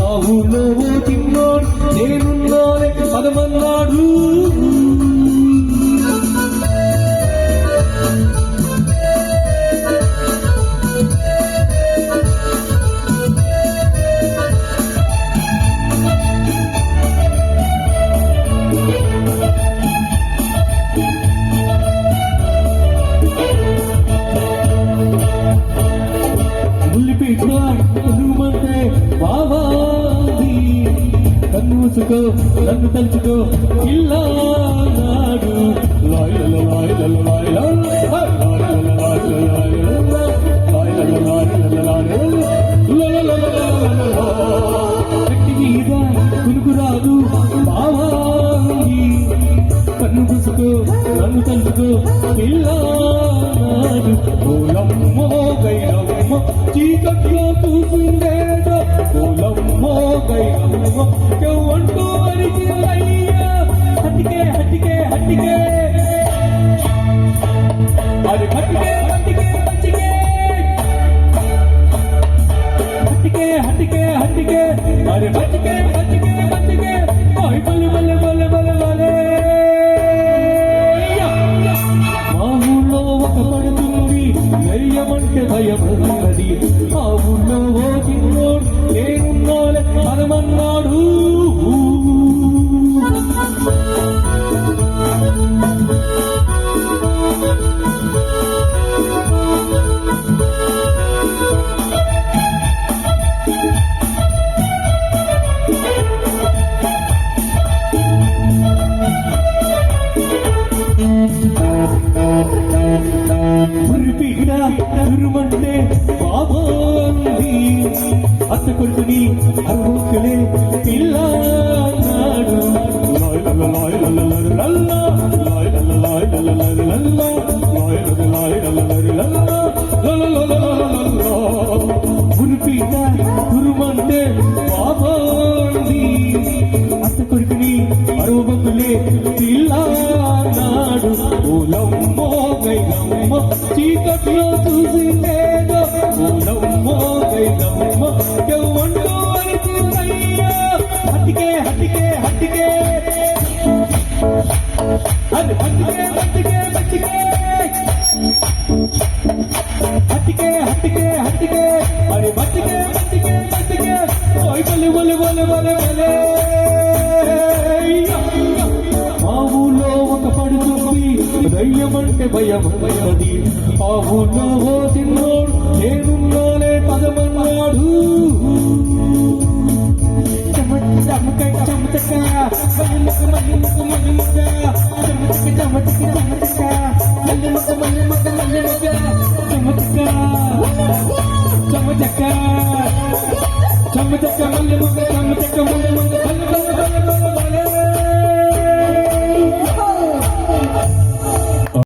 I will Ahulu Timon, Nenu. కన్ను మూసుకో నన్ను తలుచుకో ఇల్లా నాడు. లాయల లాయల లాయల రాదు బావాంగి కన్ను పుసుకో నన్ను తలుచుకో పిల్లాడు ఓలమ్మో గైరమ్మో చీకట్లో Okay, you. திருமண்டே பாபாந்தி அத்தை கொடுத்து நீ அருவுக்களே பில்லா நாடும் லாய் லல்ல லாய் லல்ல லரு லல்லா லாய் லல்ல லாய் லல்ல லரு லல்லா லாய் லல்ல லாய் லல்ல லரு லல்லா லல்ல லல்ல லல்லா குறிப்பிட்ட திருமண்டே பாபாந்தி அத்தை கொடுத்து நீ அருவுக்களே हटिके हटिके हटिके ధైర్యమంటే భయం ఉన్నది అవును ఓ సిన్నోడు నేనున్నానే పదమన్నాడు చమక చమచక మహిమక మహిమక మహిమక చమచక చమచక చమచక మహిమక మహిమక మహిమక చమచక చమచక చమచక మహిమక చమచక మహిమక